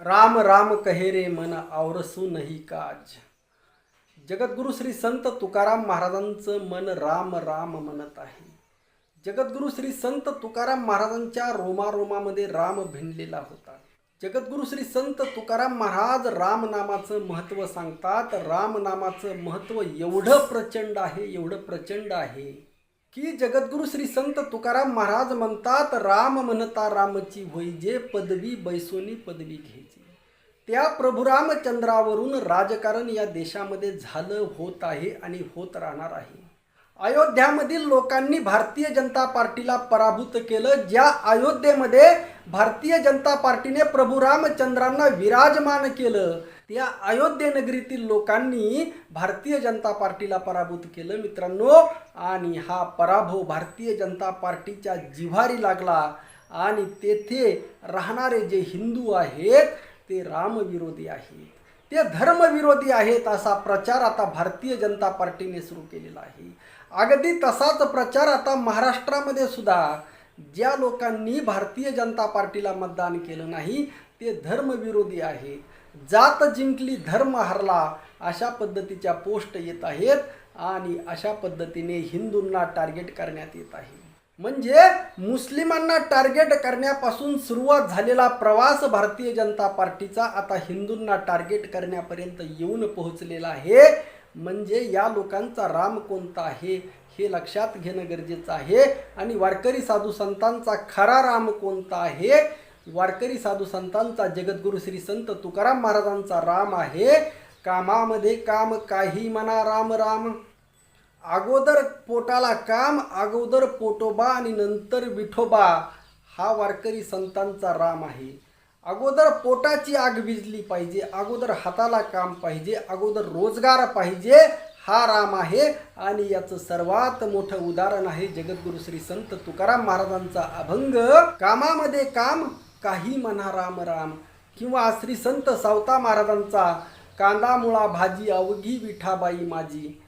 राम राम कहे रे मन आवरसू नाही काज. जगद्गुरु श्री संत तुकाराम महाराजांचं मन राम राम म्हणत आहे. जगद्गुरु श्री संत तुकाराम महाराजांच्या रोमारोमामध्ये राम भिनलेला होता. जगद्गुरु श्री संत तुकाराम महाराज रामनामाचं महत्त्व सांगतात. रामनामाचं महत्त्व एवढं प्रचंड आहे एवढं प्रचंड आहे. की जगद्गुरु श्री संत तुकाराम महाराज म्हणतात राम म्हणता रामची होई जे पदवी बैसोनी पदवी घ्यायची. त्या प्रभुरामचंद्रावरून राजकारण या देशामध्ये झालं होत आहे आणि होत राहणार आहे. अयोध्यामधील लोकांनी भारतीय जनता पार्टीला पराभूत केलं ज्या अयोध्येमध्ये भारतीय जनता पार्टीने प्रभू रामचंद्रांना विराजमान केलं. त्या अयोध्ये नगरीतील लोकांनी भारतीय जनता पार्टीला पराभूत केलं मित्रांनो. आणि हा पराभव भारतीय जनता पार्टीच्या जिव्हारी लागला. आणि तेथे राहणारे जे हिंदू आहेत ते रामविरोधी आहेत. ते धर्मविरोधी आहेत असा प्रचार आता भारतीय जनता पार्टीने सुरू केलेला आहे. अगदी तसाच प्रचार आता महाराष्ट्रामध्ये सुद्धा. ज्या लोकांनी भारतीय जनता पार्टीला मतदान केलं नाही ते धर्मविरोधी आहेत. जात जिंकली धर्म हरला अशा पद्धतीच्या पोस्ट येत आहेत आणि अशा पद्धतीने हिंदूंना टार्गेट करण्यात येत आहे. म्हणजे मुस्लिमांना टार्गेट करण्यापासून सुरुवात झालेला प्रवास भारतीय जनता पार्टीचा आता हिंदूंना टार्गेट करण्यापर्यंत येऊन पोहोचलेला आहे. म्हणजे या लोकांचा राम कोणता आहे हे लक्षात घेणं गरजेचं आहे. आणि वारकरी साधू संतांचा खरा राम कोणता आहे वारकरी साधू संतांचा जगद्गुरु श्री संत तुकाराम महाराजांचा राम आहे. कामामध्ये काम काही म्हणा राम राम. अगोदर पोटाला काम अगोदर पोटोबा आणि नंतर विठोबा. हा वारकरी संतांचा राम आहे. अगोदर पोटाची आग विजली पाहिजे अगोदर हाताला काम पाहिजे अगोदर रोजगार पाहिजे हा राम आहे. आणि याचं सर्वात मोठं उदाहरण आहे जगद्गुरु श्री संत तुकाराम महाराजांचा अभंग. कामामध्ये काम काही म्हणा राम राम. किंवा श्री संत सावता महाराजांचा कांदा मुळा भाजी अवघी विठाबाई माझी.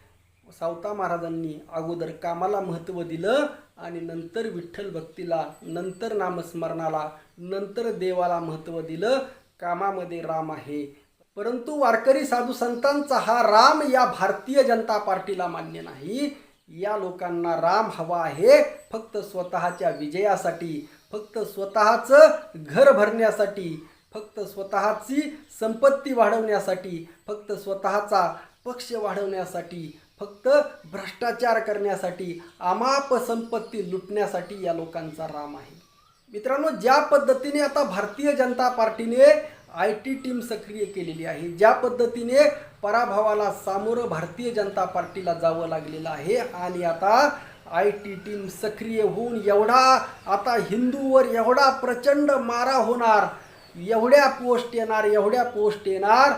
सावता महाराजांनी अगोदर कामाला महत्त्व दिलं आणि नंतर विठ्ठल भक्तीला नंतर नामस्मरणाला नंतर देवाला महत्त्व दिलं. कामामध्ये राम आहे. परंतु वारकरी साधू संतांचा हा राम या भारतीय जनता पार्टीला मान्य नाही. या लोकांना राम हवा आहे. फक्त स्वतःच्या विजयासाठी फक्त स्वतःचं घर भरण्यासाठी फक्त स्वतःची संपत्ती वाढवण्यासाठी फक्त स्वतःचा पक्ष वाढवण्यासाठी फक्त भ्रष्टाचार करण्यासाठी अमाप संपत्ती लुटण्यासाठी या लोकांचा राम आहे. मित्रांनो ज्या पद्धतीने आता भारतीय जनता पार्टीने आय टी टीम सक्रिय केलेली आहे ज्या पद्धतीने पराभवाला सामोरं भारतीय जनता पार्टीला जावं लागलेलं आहे आणि आता आय टी टीम सक्रिय होऊन एवढा आता हिंदूवर एवढा प्रचंड मारा होणार एवढ्या पोस्ट येणार एवढ्या पोस्ट येणार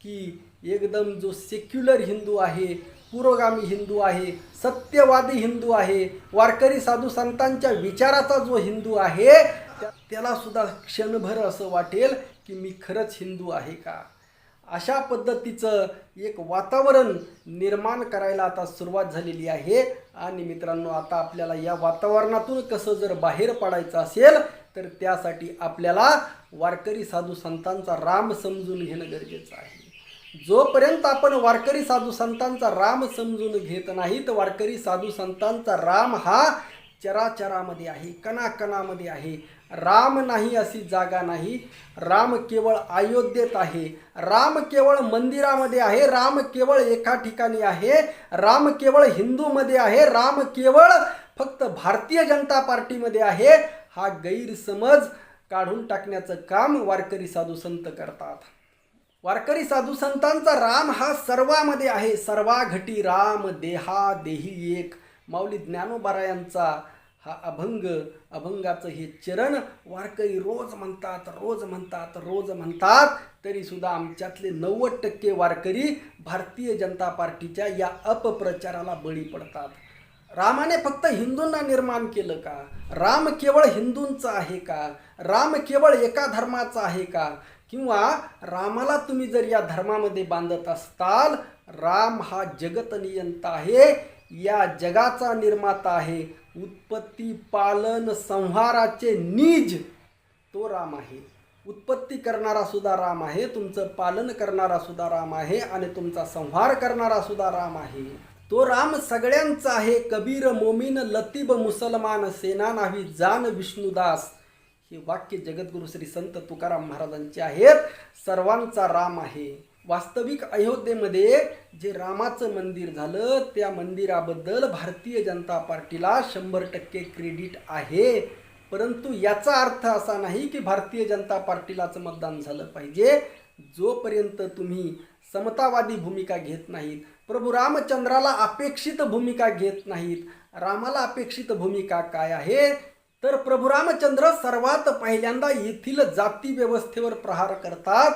की एकदम जो सेक्युलर हिंदू आहे पुरोगामी हिंदू आहे सत्यवादी हिंदू आहे वारकरी साधू संतांच्या विचाराचा जो हिंदू आहे त्या- त्याला सुद्धा क्षणभर असं वाटेल की मी खरंच हिंदू आहे का? अशा पद्धतीचं एक वातावरण निर्माण करायला आता सुरुवात झालेली आहे. आणि मित्रांनो आता आपल्याला या वातावरणातून कसं जर बाहेर पडायचं असेल तर त्यासाठी आपल्याला वारकरी साधू संतांचा राम समजून घेणं गरजेचं आहे. जोपर्यंत आपण वारकरी साधू संतांचा राम समजून घेत नाही तर वारकरी साधू संतांचा राम हा चराचरामध्ये आहे कणाकणामध्ये आहे. राम नाही अशी जागा नाही. राम केवळ अयोध्येत आहे. राम केवळ मंदिरामध्ये आहे. राम केवळ एका ठिकाणी आहे. राम केवळ हिंदूमध्ये आहे. राम केवळ फक्त भारतीय जनता पार्टीमध्ये आहे. हा गैरसमज काढून टाकण्याचं काम वारकरी साधू संत करतात. वारकरी साधू संतांचा राम हा सर्वामध्ये आहे. सर्वाघटी राम देहा देही एक. माऊली ज्ञानोबारायांचा हा अभंग अभंगाचं हे चरण वारकरी रोज म्हणतात रोज म्हणतात रोज म्हणतात. तरीसुद्धा आमच्यातले नव्वद टक्के वारकरी भारतीय जनता पार्टीच्या या अपप्रचाराला बळी पडतात. रामाने फक्त हिंदूंना निर्माण केलं का? राम केवळ हिंदूंचा आहे का? राम केवळ एका धर्माचा आहे का? किंवा रामाला तुम्ही जर या धर्मामध्ये बांधत असताल राम हा जगतनियंता आहे या जगाचा निर्माता आहे. उत्पत्ती पालन संहाराचे नीज. तो राम आहे. उत्पत्ती करणारा सुद्धा राम आहे. तुमचं पालन करणारा सुद्धा राम आहे आणि तुमचा संहार करणारा सुद्धा राम आहे. तो राम सगळ्यांचा आहे. कबीर मोमीन लतीब मुसलमान सेना नावी जान विष्णुदास. हे वाक्य जगद्गुरु श्री संत तुकाराम महाराजांचे आहेत. सर्वांचा राम आहे. वास्तविक अयोध्येमध्ये जे रामाचं मंदिर झालं त्या मंदिराबद्दल भारतीय जनता पार्टीला शंभर टक्के क्रेडिट आहे. परंतु याचा अर्थ असा नाही की भारतीय जनता पार्टीलाच मतदान झालं पाहिजे. जोपर्यंत तुम्ही समतावादी भूमिका घेत नाहीत प्रभू रामचंद्राला अपेक्षित भूमिका घेत नाहीत रामाला अपेक्षित भूमिका काय आहे? तर प्रभू रामचंद्र सर्वात पहिल्यांदा येथील जाती व्यवस्थेवर प्रहार करतात.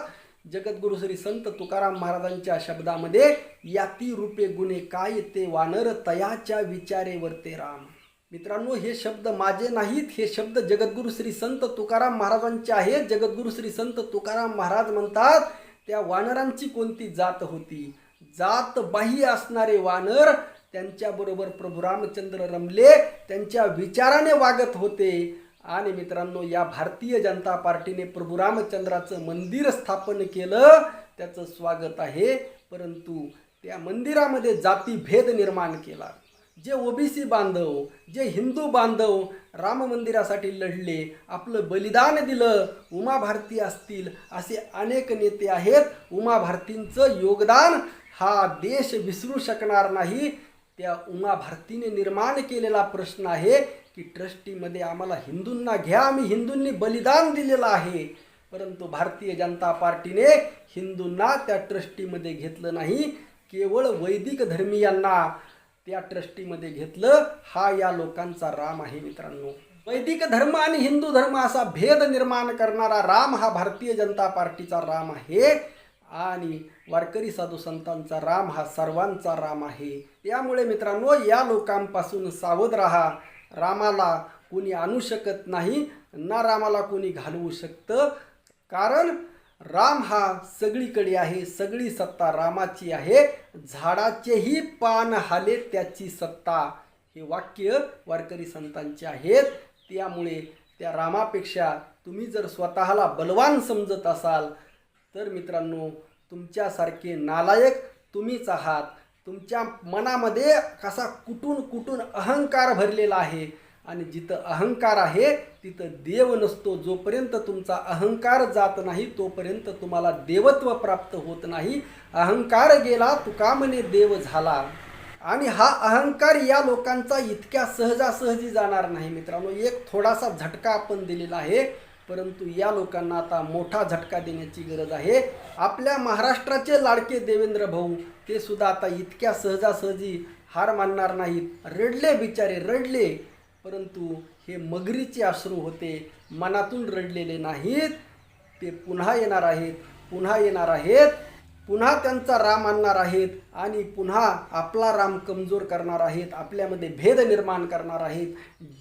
जगद्गुरु श्री संत तुकाराम महाराजांच्या शब्दामध्ये याती रूपे गुणे काय ते वानर तयाच्या विचारेवर ते राम. मित्रांनो हे शब्द माझे नाहीत हे शब्द जगद्गुरु श्री संत तुकाराम महाराजांचे आहेत जगद्गुरु श्री संत तुकाराम महाराज म्हणतात त्या वानरांची कोणती जात होती? जात बाह्य असणारे वानर त्यांच्याबरोबर प्रभू रामचंद्र रमले त्यांच्या विचाराने वागत होते. आणि मित्रांनो या भारतीय जनता पार्टीने प्रभू रामचंद्राचं मंदिर स्थापन केलं त्याचं स्वागत आहे. परंतु त्या मंदिरामध्ये जातीभेद निर्माण केला. जे ओबीसी बांधव जे हिंदू बांधव राम मंदिरासाठी लढले आपलं बलिदान दिलं उमा भारती असतील असे अनेक नेते आहेत. उमा भारतींचं योगदान हा देश विसरू शकणार नाही. त्या उमा भारतीने निर्माण केलेला प्रश्न आहे. की ट्रस्टीमध्ये आम्हाला हिंदूंना घ्या आम्ही हिंदूंनी बलिदान दिलेलं आहे. परंतु भारतीय जनता पार्टीने हिंदूंना त्या ट्रस्टीमध्ये घेतलं नाही. केवळ वैदिक धर्मीयांना त्या ट्रस्टीमध्ये घेतलं. हा या लोकांचा राम आहे मित्रांनो. वैदिक धर्म आणि हिंदू धर्म असा भेद निर्माण करणारा राम हा भारतीय जनता पार्टीचा राम आहे. आणि वारकरी साधू संतांचा राम हा सर्वांचा राम आहे. त्यामुळे मित्रांनो या लोकांपासून सावध राहा. रामाला कोणी आणू शकत नाही ना रामाला कोणी घालवू शकतं. कारण राम हा सगळीकडे आहे सगळी सत्ता रामाची आहे. झाडाचेही पान हाले त्याची सत्ता. हे वाक्य वारकरी संतांचे आहेत. त्यामुळे त्या रामापेक्षा तुम्ही जर स्वतःला बलवान समजत असाल तर मित्रांनो तुमच्यासारखे नालायक तुम्हीच आहात. तुमच्या मनामध्ये कसा कुठून कुठून अहंकार भरलेला आहे? आणि जिथं अहंकार आहे तिथं देव नसतो. जोपर्यंत तुमचा अहंकार जात नाही तोपर्यंत तुम्हाला देवत्व प्राप्त होत नाही. अहंकार गेला तुकामने देव झाला. आणि हा अहंकार या लोकांचा इतक्या सहजासहजी जाणार नाही मित्रांनो. एक थोडासा झटका आपण दिलेला आहे. परंतु या लोकांना आता मोठा झटका देण्याची गरज आहे. आपल्या महाराष्ट्राचे लाडके देवेंद्र भाऊ ते सुद्धा आता इतक्या सहजासहजी हार मानणार नाहीत. रडले बिचारे रडले. परंतु हे मगरीचे अश्रू होते मनातून रडलेले नाहीत. ते पुन्हा येणार आहेत पुन्हा येणार आहेत. पुन्हा त्यांचा राम आणणार आहेत आणि पुन्हा आपला राम कमजोर करणार आहेत आपल्यामध्ये भेद निर्माण करणार आहेत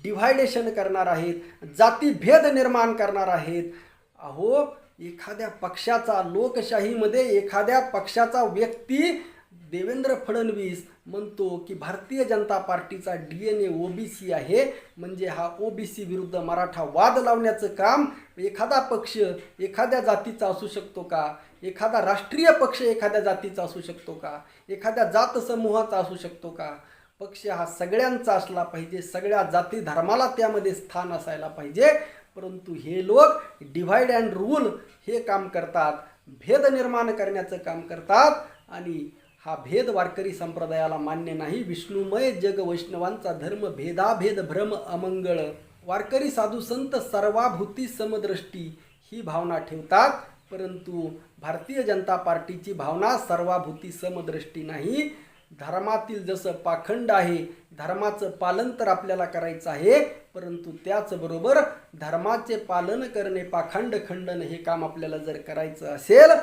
डिव्हायडेशन करणार आहेत जातीभेद निर्माण करणार आहेत. अहो एखाद्या पक्षाचा लोकशाहीमध्ये एखाद्या पक्षाचा व्यक्ती देवेंद्र फडणवीस म्हणतो की भारतीय जनता पार्टीचा डी एन ए ओबीसी आहे. म्हणजे हा ओबीसी विरुद्ध मराठा वाद लावण्याचं काम एखादा पक्ष एखाद्या जातीचा असू शकतो का? एखादा राष्ट्रीय पक्ष एखाद्या जातीचा असू शकतो का? एखाद्या जात समूहाचा असू शकतो का? पक्ष हा सगळ्यांचा असला पाहिजे सगळ्या जाती धर्माला त्यामध्ये स्थान असायला पाहिजे. परंतु हे लोक डिव्हाइड अँड रूल हे काम करतात भेद निर्माण करण्याचं काम करतात आणि हा भेद वारकरी संप्रदायाला मान्य नाही. विष्णुमय जग वैष्णवांचा धर्म भेदाभेद भ्रम अमंगळ. वारकरी साधू संत सर्वाभूती समदृष्टी ही भावना ठेवतात. परंतु भारतीय जनता पार्टीची भावना सर्वाभूती समदृष्टी नाही. धर्मातील जसं पाखंड आहे धर्माचं पालन तर आपल्याला करायचं आहे परंतु त्याचबरोबर धर्माचे पालन करणे पाखंड खंडन हे काम आपल्याला जर करायचं असेल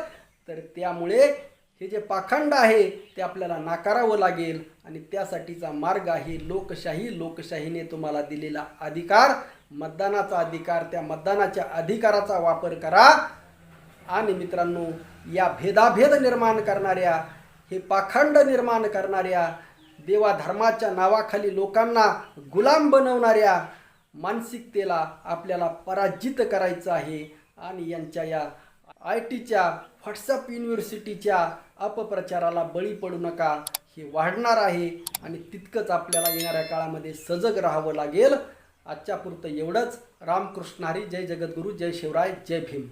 तर त्यामुळे हे जे पाखंड आहे ते आपल्याला नाकारावं लागेल. आणि त्यासाठीचा मार्ग आहे लोकशाही. लोकशाहीने तुम्हाला दिलेला अधिकार. मतदानाचा अधिकार. त्या मतदानाच्या अधिकाराचा वापर करा. आणि मित्रांनो या भेदाभेद निर्माण करणाऱ्या हे पाखंड निर्माण करणाऱ्या देवाधर्माच्या नावाखाली लोकांना गुलाम बनवणाऱ्या मानसिकतेला आपल्याला पराजित करायचं आहे. आणि यांच्या या आय टीच्या व्हॉट्सअप युनिव्हर्सिटीच्या अपप्रचाराला बळी पडू नका. हे वाढणार आहे आणि तितकंच आपल्याला येणाऱ्या काळामध्ये सजग राहावं लागेल. आजच्या पुरतं एवढंच. रामकृष्ण हरी. जय जगद्गुरू. जय शिवराय. जय भीम.